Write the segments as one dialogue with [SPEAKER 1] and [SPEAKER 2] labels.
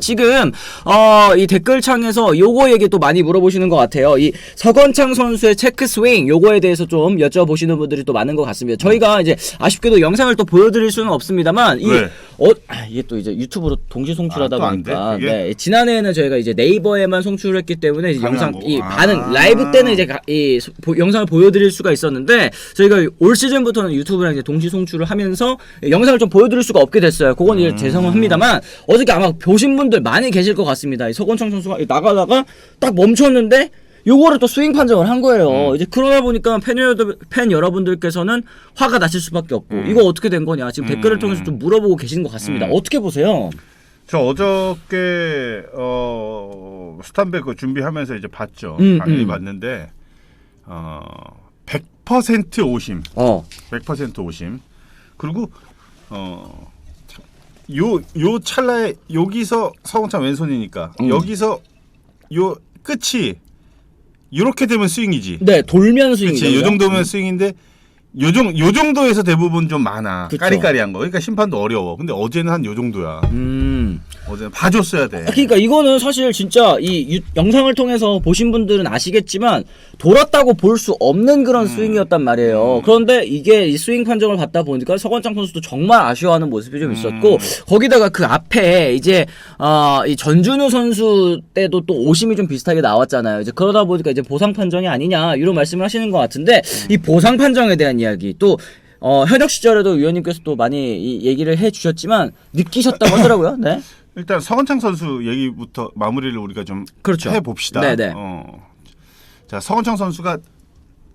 [SPEAKER 1] 지금 어, 이 댓글창에서 요거 얘기 또 많이 물어보시는 것 같아요. 이 서건창 선수의 체크 스윙 요거에 대해서 좀 여쭤보시는 분들이 또 많은 것 같습니다. 저희가 이제 아쉽게도 영상을 또 보여드릴 수는 없습니다만 이
[SPEAKER 2] 왜?
[SPEAKER 1] 어, 아, 이게 또 이제 유튜브로 동시 송출하다
[SPEAKER 2] 아, 또안
[SPEAKER 1] 보니까
[SPEAKER 2] 돼? 그게?
[SPEAKER 1] 네, 지난해에는 저희가 이제 네이버에만 송출했기 때문에 이제 영상
[SPEAKER 2] 가능하고.
[SPEAKER 1] 이
[SPEAKER 2] 아.
[SPEAKER 1] 반응 라이브 때는 이제 가- 이 소- 보- 영상을 보여드릴 수가 있었는데 저희가 올 시즌부터는 유튜브랑 이제 동시 송출을 하면서 영상을 좀 보여드릴 수가 없게 됐어요. 그건
[SPEAKER 2] 음.
[SPEAKER 1] 이제 죄송은 합니다만 어저께 아마 보신 분들 많이 계실 것 같습니다. 이 서건창 선수가 나가다가 딱 멈췄는데 요거를 또 스윙 판정을 한 거예요.
[SPEAKER 2] 음.
[SPEAKER 1] 이제 그러다 보니까 팬, 여러분, 팬 여러분들께서는 화가 나실 수밖에 없고 이거 어떻게 된 거냐 지금 댓글을 통해서 좀 물어보고 계시는 것 같습니다.
[SPEAKER 2] 음.
[SPEAKER 1] 어떻게 보세요?
[SPEAKER 2] 저 어저께 어 스탄백 그 준비하면서 이제 봤죠.
[SPEAKER 1] 음,
[SPEAKER 2] 당연히
[SPEAKER 1] 음.
[SPEAKER 2] 봤는데 어 100% 오심,
[SPEAKER 1] 어,
[SPEAKER 2] 100% 오심. 그리고 어 요 요 찰나에 여기서 서원창 왼손이니까
[SPEAKER 1] 음.
[SPEAKER 2] 여기서 요 끝이 이렇게 되면 스윙이지.
[SPEAKER 1] 네 돌면 스윙이죠.
[SPEAKER 2] 그렇지. 요 정도면 스윙인데 요정 요 정도에서 대부분 좀 많아.
[SPEAKER 1] 그쵸.
[SPEAKER 2] 까리까리한 거. 그러니까 심판도 어려워. 근데 어제는 한 요 정도야.
[SPEAKER 1] 음.
[SPEAKER 2] 어제는 봐줬어야 돼.
[SPEAKER 1] 아, 그러니까 이거는 사실 진짜 이 유- 영상을 통해서 보신 분들은 아시겠지만 돌았다고 볼 수 없는 그런 스윙이었단 말이에요. 그런데 이게 이 스윙 판정을 받다 보니까 서건창 선수도 정말 아쉬워하는 모습이 좀 있었고 거기다가 그 앞에 이제 어, 이 전준우 선수 때도 또 오심이 좀 비슷하게 나왔잖아요. 이제 그러다 보니까 이제 보상 판정이 아니냐 이런 말씀을 하시는 것 같은데 이 보상 판정에 대한 이야기 또 어, 현역 시절에도 위원님께서 또 많이 이 얘기를 해 주셨지만 느끼셨다고 하더라고요. 네.
[SPEAKER 2] 일단 서건창 선수 얘기부터 마무리를 우리가 좀
[SPEAKER 1] 그렇죠.
[SPEAKER 2] 해봅시다.
[SPEAKER 1] 네네.
[SPEAKER 2] 어. 자 서건창 선수가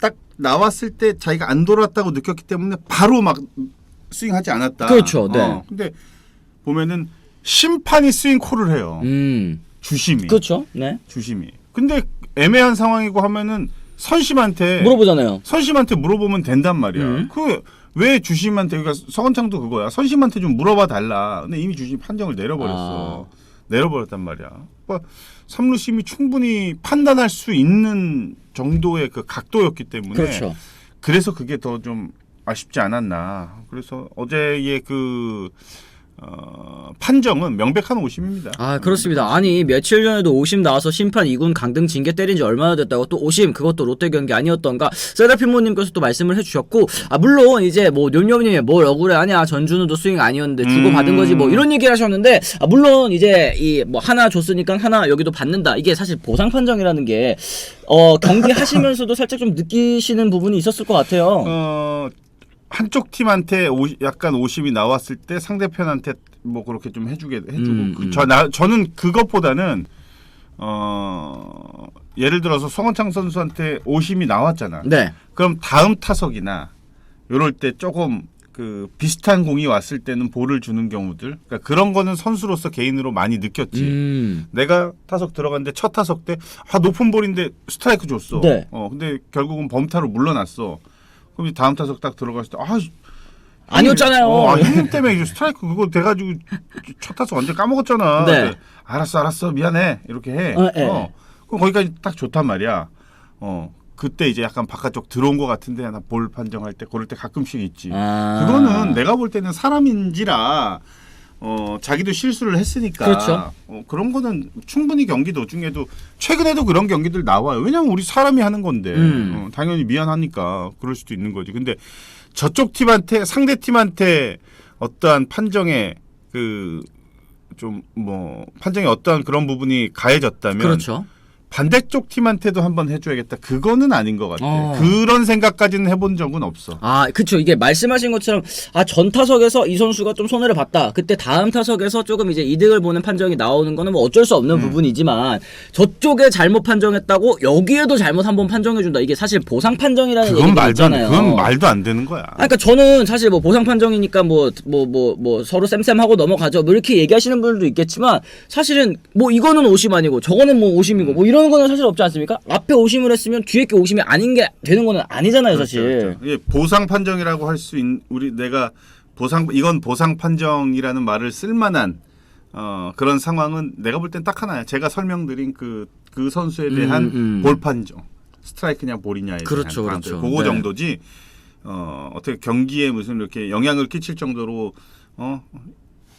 [SPEAKER 2] 딱 나왔을 때 자기가 안 돌았다고 느꼈기 때문에 바로 막 스윙하지 않았다.
[SPEAKER 1] 그렇죠, 네.
[SPEAKER 2] 어, 근데 보면은 심판이 스윙 콜을 해요.
[SPEAKER 1] 음.
[SPEAKER 2] 주심이.
[SPEAKER 1] 그렇죠. 네.
[SPEAKER 2] 주심이. 근데 애매한 상황이고 하면은 선심한테
[SPEAKER 1] 물어보잖아요.
[SPEAKER 2] 선심한테 물어보면 된단 말이야.
[SPEAKER 1] 음.
[SPEAKER 2] 그왜 주심한테 그러니까 서건창도 그거야. 선심한테 좀 물어봐 달라. 근데 이미 주심 판정을 내려버렸어.
[SPEAKER 1] 아.
[SPEAKER 2] 내려버렸단 말이야. 그러니까 삼루심이 충분히 판단할 수 있는 정도의 그 각도였기 때문에
[SPEAKER 1] 그렇죠.
[SPEAKER 2] 그래서 그게 더 좀 아쉽지 않았나. 그래서 어제의 그 어, 판정은 명백한 오심입니다.
[SPEAKER 1] 아 그렇습니다. 아니 며칠 전에도 오심 나와서 심판 2군 강등 징계 때린 지 얼마나 됐다고 또 오심 그것도 롯데 경기 아니었던가 세라피모님께서 또 말씀을 해주셨고 아 물론 이제 뭐 뇸뇸님이 뭘 억울해하냐 전준우도 스윙 아니었는데 주고 받은 거지 뭐 이런 얘기를 하셨는데 아 물론 이제 이 뭐 하나 줬으니까 하나 여기도 받는다 이게 사실 보상 판정이라는 게 어 경기 하시면서도 살짝 좀 느끼시는 부분이 있었을 것 같아요.
[SPEAKER 2] 어, 한쪽 팀한테 오, 약간 오심이 나왔을 때 상대편한테 뭐 그렇게 좀 해주게 해주고
[SPEAKER 1] 음,
[SPEAKER 2] 그,
[SPEAKER 1] 음.
[SPEAKER 2] 저, 나, 저는 그것보다는 어 예를 들어서 송원창 선수한테 오심이 나왔잖아.
[SPEAKER 1] 네.
[SPEAKER 2] 그럼 다음 타석이나 요럴 때 조금 그 비슷한 공이 왔을 때는 볼을 주는 경우들 그러니까 그런 거는 선수로서 개인으로 많이 느꼈지.
[SPEAKER 1] 음.
[SPEAKER 2] 내가 타석 들어갔는데 첫 타석 때 아 높은 볼인데 스트라이크 줬어.
[SPEAKER 1] 네.
[SPEAKER 2] 어 근데 결국은 범타로 물러났어. 그럼 이제 다음 타석 딱 들어갔을 때 아.
[SPEAKER 1] 아니었잖아요.
[SPEAKER 2] 어, 아, 형님 때문에 이제 스트라이크 그거 돼가지고 첫 타석 완전 까먹었잖아.
[SPEAKER 1] 네.
[SPEAKER 2] 그래, 알았어, 알았어, 미안해 이렇게 해.
[SPEAKER 1] 어, 예.
[SPEAKER 2] 그럼 거기까지 딱 좋단 말이야. 어 그때 이제 약간 바깥쪽 들어온 것 같은데 하나 볼 판정할 때 그럴 때 가끔씩 있지.
[SPEAKER 1] 아.
[SPEAKER 2] 그거는 내가 볼 때는 사람인지라 어 자기도 실수를 했으니까
[SPEAKER 1] 그렇죠.
[SPEAKER 2] 어, 그런 거는 충분히 경기 도중에도 최근에도 그런 경기들 나와요. 왜냐면 우리 사람이 하는 건데
[SPEAKER 1] 음.
[SPEAKER 2] 어, 당연히 미안하니까 그럴 수도 있는 거지. 근데 저쪽 팀한테 상대 팀한테 어떠한 판정에 그 좀 뭐 판정에 어떠한 그런 부분이 가해졌다면
[SPEAKER 1] 그렇죠.
[SPEAKER 2] 반대쪽 팀한테도 한번 해줘야겠다. 그거는 아닌 것 같아.
[SPEAKER 1] 어.
[SPEAKER 2] 그런 생각까지는 해본 적은 없어.
[SPEAKER 1] 아, 그쵸. 이게 말씀하신 것처럼, 아, 전 타석에서 이 선수가 좀 손해를 봤다. 그때 다음 타석에서 조금 이제 이득을 보는 판정이 나오는 거는 뭐 어쩔 수
[SPEAKER 2] 음.
[SPEAKER 1] 없는 부분이지만, 저쪽에 잘못 판정했다고 여기에도 잘못 한번 판정해준다. 이게 사실 보상 판정이라는
[SPEAKER 2] 그건
[SPEAKER 1] 얘기가
[SPEAKER 2] 말도 안 돼.
[SPEAKER 1] 있잖아요.
[SPEAKER 2] 그건 말도 안 되는 거야.
[SPEAKER 1] 아, 그러니까 저는 사실 뭐 보상 판정이니까 뭐 뭐 뭐 뭐 서로 쌤쌤하고 넘어가죠. 뭐 이렇게 얘기하시는 분들도 있겠지만 사실은 뭐 이거는 오심 아니고 저거는 뭐 오심이고 뭐 이런 거는 사실 없지 않습니까? 앞에 오심을 했으면 뒤에 게 오심이 아닌 게 되는 거는 아니잖아요, 사실.
[SPEAKER 2] 그렇죠, 그렇죠. 이게 보상 판정이라고 할 수 있는 우리 내가 보상 이건 보상 판정이라는 말을 쓸 만한 어, 그런 상황은 내가 볼 땐 딱 하나야. 제가 설명드린 그 그 선수에 대한
[SPEAKER 1] 음, 음.
[SPEAKER 2] 볼 판정. 스트라이크냐 볼이냐에
[SPEAKER 1] 그렇죠,
[SPEAKER 2] 대한
[SPEAKER 1] 그렇죠.
[SPEAKER 2] 그거
[SPEAKER 1] 네.
[SPEAKER 2] 정도지. 어, 어떻게 경기에 무슨 이렇게 영향을 끼칠 정도로 어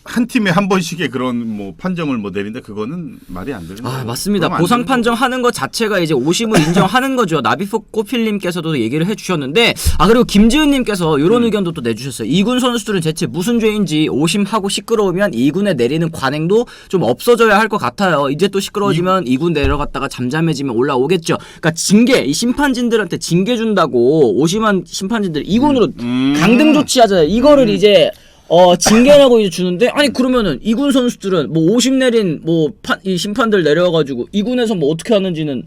[SPEAKER 2] 한 팀에 한 번씩의 그런 뭐 판정을 뭐 내린다 그거는 말이 안 되는
[SPEAKER 1] 아
[SPEAKER 2] 거예요.
[SPEAKER 1] 맞습니다. 보상. 판정하는 것 자체가 이제 오심을 인정하는 거죠. 나비포 꼬필님께서도 얘기를 해주셨는데 아 그리고 김지은님께서 이런
[SPEAKER 2] 음.
[SPEAKER 1] 의견도 또 내주셨어요. 이군 선수들은 대체 무슨 죄인지 오심하고 시끄러우면 이군에 내리는 관행도 좀 없어져야 할 것 같아요. 이제 또 시끄러워지면 이군 내려갔다가 잠잠해지면 올라오겠죠. 그러니까 징계 이 심판진들한테 징계 준다고 오심한 심판진들 이군으로
[SPEAKER 2] 음.
[SPEAKER 1] 강등 조치하잖아요. 이거를 이제 어 징계라고 이제 주는데 아니 그러면은 이군 선수들은 뭐 50 내린 뭐이 심판들 내려가지고 이군에서 뭐 어떻게 하는지는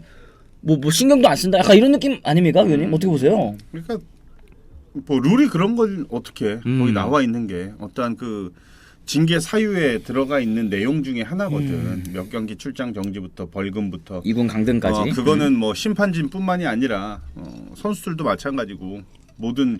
[SPEAKER 1] 뭐 뭐 신경도 안 쓴다. 약간 이런 느낌 아닙니까, 위원님? 어떻게 보세요?
[SPEAKER 2] 그러니까 뭐 룰이 그런 걸 어떻게
[SPEAKER 1] 음.
[SPEAKER 2] 거기 나와 있는 게 어떠한 그 징계 사유에 들어가 있는 내용 중에 하나거든.
[SPEAKER 1] 음.
[SPEAKER 2] 몇 경기 출장 정지부터 벌금부터.
[SPEAKER 1] 이군 강등까지.
[SPEAKER 2] 어, 그거는 뭐 심판진뿐만이 아니라 어, 선수들도 마찬가지고 모든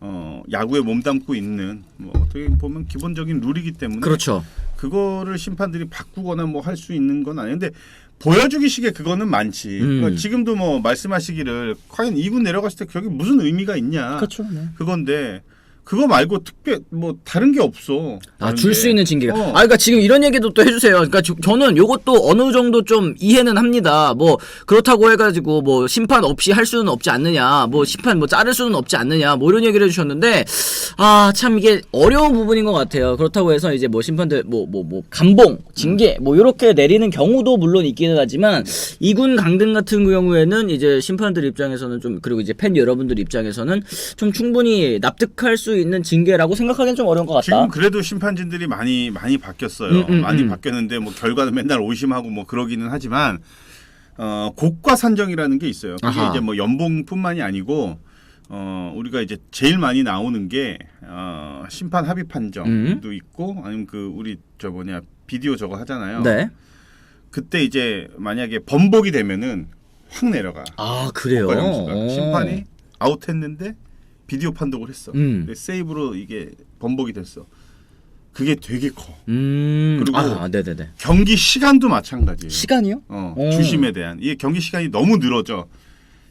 [SPEAKER 2] 어, 야구에 몸담고 있는 뭐 어떻게 보면 기본적인 룰이기 때문에
[SPEAKER 1] 그렇죠.
[SPEAKER 2] 그거를 심판들이 바꾸거나 뭐 할 수 있는 건 아닌데 보여주기식의 그거는 많지.
[SPEAKER 1] 음.
[SPEAKER 2] 그러니까 지금도 뭐 말씀하시기를 과연 2군 내려갔을 때 그게 무슨 의미가 있냐.
[SPEAKER 1] 그렇죠. 네.
[SPEAKER 2] 그건데 그거 말고 특별 뭐 다른 게 없어.
[SPEAKER 1] 아, 줄
[SPEAKER 2] 게.
[SPEAKER 1] 수 있는 징계가.
[SPEAKER 2] 어.
[SPEAKER 1] 아, 그러니까 지금 이런 얘기도 또 해주세요. 그러니까 저, 저는 요것도 어느 정도 좀 이해는 합니다. 뭐, 그렇다고 해가지고 뭐 심판 없이 할 수는 없지 않느냐. 뭐 심판 뭐 자를 수는 없지 않느냐. 뭐 이런 얘기를 해주셨는데, 아, 참 이게 어려운 부분인 것 같아요. 그렇다고 해서 이제 뭐 심판들 뭐, 뭐, 뭐, 감봉, 징계, 뭐 이렇게 내리는 경우도 물론 있기는 하지만, 이군 강등 같은 경우에는 이제 심판들 입장에서는 좀, 그리고 이제 팬 여러분들 입장에서는 좀 충분히 납득할 수 있는 징계라고 생각하기는 좀 어려운 것 같다.
[SPEAKER 2] 지금 그래도 심판진들이 많이 많이 바뀌었어요.
[SPEAKER 1] 음, 음,
[SPEAKER 2] 많이
[SPEAKER 1] 음.
[SPEAKER 2] 바뀌었는데 뭐 결과는 맨날 오심하고 뭐 그러기는 하지만 어, 고가 산정이라는 게 있어요. 그게
[SPEAKER 1] 아하.
[SPEAKER 2] 이제 뭐 연봉뿐만이 아니고 어, 우리가 이제 제일 많이 나오는 게 어, 심판 합의 판정도
[SPEAKER 1] 음.
[SPEAKER 2] 있고 아니면 그 우리 저 뭐냐 비디오 저거 하잖아요.
[SPEAKER 1] 네.
[SPEAKER 2] 그때 이제 만약에 번복이 되면은 확 내려가.
[SPEAKER 1] 아, 그래요?
[SPEAKER 2] 심판이 아웃했는데 비디오 판독을 했어.
[SPEAKER 1] 음.
[SPEAKER 2] 세이브로 이게 번복이 됐어. 그게 되게 커.
[SPEAKER 1] 음.
[SPEAKER 2] 그리고
[SPEAKER 1] 아, 네네네.
[SPEAKER 2] 경기 시간도 마찬가지예요.
[SPEAKER 1] 시간이요?
[SPEAKER 2] 어,
[SPEAKER 1] 오.
[SPEAKER 2] 주심에 대한 이게 경기 시간이 너무 늘어져.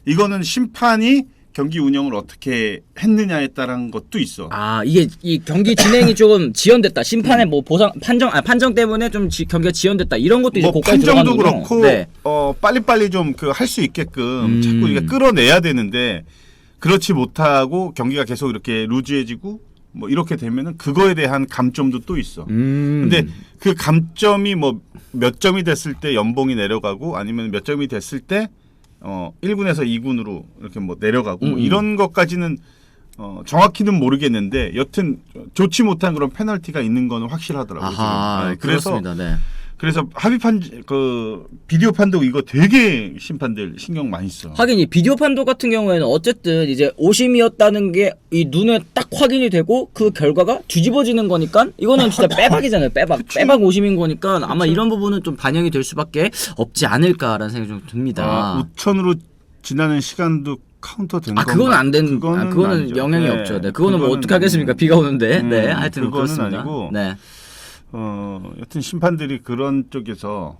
[SPEAKER 2] 이거는 심판이 경기 운영을 어떻게 했느냐에 따른 것도 있어.
[SPEAKER 1] 아, 이게 이 경기 진행이 조금 지연됐다. 심판의 뭐 보상 판정 아 판정 때문에 좀 지, 경기가 지연됐다. 이런 것도 이제
[SPEAKER 2] 뭐 판정도. 그렇고
[SPEAKER 1] 네.
[SPEAKER 2] 어 빨리빨리 좀 그 할 수 있게끔
[SPEAKER 1] 음.
[SPEAKER 2] 자꾸 이게 끌어내야 되는데 그렇지 못하고 경기가 계속 이렇게 루즈해지고 뭐 이렇게 되면은 그거에 대한 감점도 또 있어.
[SPEAKER 1] 음.
[SPEAKER 2] 근데 그 감점이 뭐 몇 점이 됐을 때 연봉이 내려가고 아니면 몇 점이 됐을 때 어 1군에서 2군으로 이렇게 뭐 내려가고 뭐
[SPEAKER 1] 음, 음.
[SPEAKER 2] 이런 것까지는 어 정확히는 모르겠는데 여튼 좋지 못한 그런 페널티가 있는 거는 확실하더라고요.
[SPEAKER 1] 아하.
[SPEAKER 2] 네, 그래서
[SPEAKER 1] 그렇습니다. 네.
[SPEAKER 2] 그래서 합의판 그 비디오 판독 이거 되게 심판들 신경 많이 써.
[SPEAKER 1] 하긴 이 비디오 판독 같은 경우에는 어쨌든 이제 오심이었다는 게 이 눈에 딱 확인이 되고 그 결과가 뒤집어지는 거니까 이거는 진짜 빼박이잖아요. 빼박. 빼박 오심인 거니까 아마 이런 부분은 좀 반영이 될 수밖에 없지 않을까라는 생각이 좀 듭니다.
[SPEAKER 2] 아, 우천으로 지나는 시간도 카운터 된
[SPEAKER 1] 아? 그거는 안
[SPEAKER 2] 그거는,
[SPEAKER 1] 아, 그거는
[SPEAKER 2] 아니죠.
[SPEAKER 1] 영향이
[SPEAKER 2] 네.
[SPEAKER 1] 없죠. 네, 그거는 뭐
[SPEAKER 2] 그거는
[SPEAKER 1] 어떻게 하겠습니까? 비가 오는데. 네,
[SPEAKER 2] 음,
[SPEAKER 1] 하여튼
[SPEAKER 2] 그거는
[SPEAKER 1] 그렇습니다.
[SPEAKER 2] 아니고.
[SPEAKER 1] 네.
[SPEAKER 2] 어, 여튼 심판들이 그런 쪽에서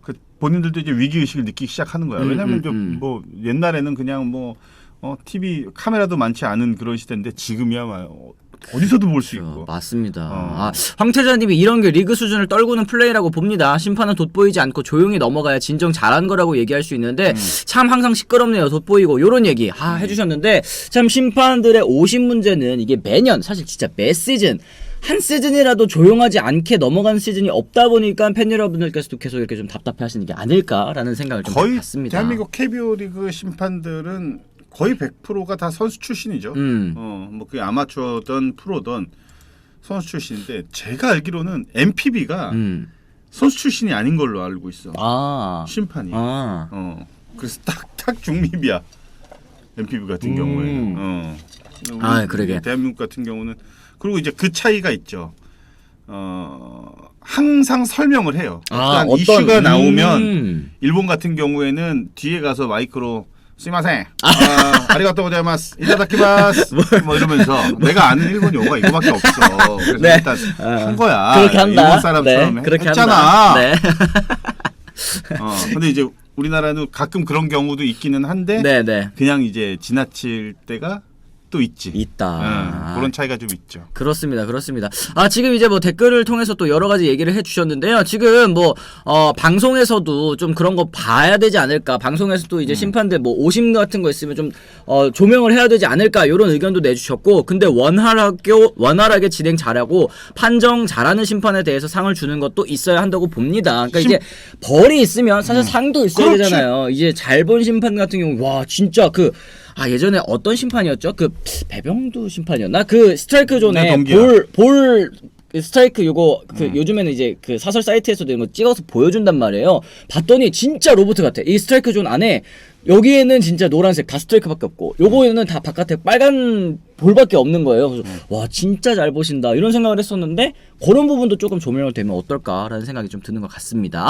[SPEAKER 2] 그 본인들도 이제 위기 의식을 느끼기 시작하는 거야.
[SPEAKER 1] 음,
[SPEAKER 2] 왜냐하면
[SPEAKER 1] 음,
[SPEAKER 2] 좀
[SPEAKER 1] 음.
[SPEAKER 2] 뭐 옛날에는 그냥 뭐 어, TV 카메라도 많지 않은 그런 시대인데 지금이야 뭐 어디서도 볼수
[SPEAKER 1] 그렇죠.
[SPEAKER 2] 있고.
[SPEAKER 1] 맞습니다.
[SPEAKER 2] 어.
[SPEAKER 1] 아, 황태자님이 이런 게 리그 수준을 떨구는 플레이라고 봅니다. 심판은 돋보이지 않고 조용히 넘어가야 진정 잘한 거라고 얘기할 수 있는데 참 항상 시끄럽네요. 돋보이고 요런 얘기 아, 해주셨는데 참 심판들의 오심 문제는 이게 매년 사실 진짜 매 시즌 한 시즌이라도 조용하지 않게 넘어간 시즌이 없다 보니까 팬 여러분들께서도 계속 이렇게 좀 답답해 하시는 게 아닐까라는 생각을 좀
[SPEAKER 2] 거의
[SPEAKER 1] 갖습니다.
[SPEAKER 2] 대한민국 KBO 리그 심판들은 거의 100%가 다 선수 출신이죠.
[SPEAKER 1] 음.
[SPEAKER 2] 어, 뭐 그게 아마추어든 프로든 선수 출신인데 제가 알기로는 MPB가
[SPEAKER 1] 음.
[SPEAKER 2] 선수 출신이 아닌 걸로 알고 있어.
[SPEAKER 1] 아.
[SPEAKER 2] 심판이.
[SPEAKER 1] 아.
[SPEAKER 2] 어. 그래서 딱딱 중립이야. MPB 같은
[SPEAKER 1] 음.
[SPEAKER 2] 경우에 우리
[SPEAKER 1] 아, 그러게.
[SPEAKER 2] 대한민국 같은 경우는 그리고 이제 그 차이가 있죠. 어, 항상 설명을 해요.
[SPEAKER 1] 아,
[SPEAKER 2] 어떤 이슈가 나오면
[SPEAKER 1] 음.
[SPEAKER 2] 일본 같은 경우에는 뒤에 가서 마이크로 스미마셍. 아, 아리가또 고자이마스. 이타다키마스. 뭐 이러면서 내가 아는 일본 용어가 이거밖에 없어. 그래서
[SPEAKER 1] 네.
[SPEAKER 2] 일단
[SPEAKER 1] 아,
[SPEAKER 2] 한 거야.
[SPEAKER 1] 그렇게 한다.
[SPEAKER 2] 일본 사람처럼
[SPEAKER 1] 네, 그렇게
[SPEAKER 2] 했잖아.
[SPEAKER 1] 네.
[SPEAKER 2] 어, 근데 이제 우리나라는 가끔 그런 경우도 있기는 한데
[SPEAKER 1] 네, 네.
[SPEAKER 2] 그냥 이제 지나칠 때가 또 있지.
[SPEAKER 1] 있다.
[SPEAKER 2] 응, 그런 차이가 좀 있죠.
[SPEAKER 1] 그렇습니다. 그렇습니다. 아, 지금 이제 뭐 댓글을 통해서 또 여러 가지 얘기를 해 주셨는데요. 지금 뭐, 어, 방송에서도 좀 그런 거 봐야 되지 않을까. 방송에서도
[SPEAKER 2] 음.
[SPEAKER 1] 이제 심판들 뭐 오심 같은 거 있으면 좀, 어, 조명을 해야 되지 않을까. 요런 의견도 내주셨고. 근데 원활하게, 원활하게 진행 잘하고 판정 잘하는 심판에 대해서 상을 주는 것도 있어야 한다고 봅니다. 그러니까
[SPEAKER 2] 심- 음.
[SPEAKER 1] 이제 벌이 있으면 사실 상도 있어야
[SPEAKER 2] 그렇지.
[SPEAKER 1] 되잖아요. 이제 잘 본 심판 같은 경우, 와, 진짜 그, 아, 예전에 어떤 심판이었죠? 그, 배병두 심판이었나? 그 스트라이크
[SPEAKER 2] 네,
[SPEAKER 1] 존에
[SPEAKER 2] 동기야.
[SPEAKER 1] 볼, 볼, 그 스트라이크 요거 그
[SPEAKER 2] 음.
[SPEAKER 1] 요즘에는 이제 그 사설 사이트에서도 이런 거 찍어서 보여준단 말이에요. 봤더니 진짜 로봇 같아. 이 스트라이크 존 안에 여기에는 진짜 노란색 다 스트라이크밖에 없고 요거에는 다 바깥에 빨간 볼밖에 없는 거예요. 그래서
[SPEAKER 2] 음.
[SPEAKER 1] 와 진짜 잘 보신다 이런 생각을 했었는데 그런 부분도 조금 조명을 되면 어떨까라는 생각이 좀 드는 것 같습니다.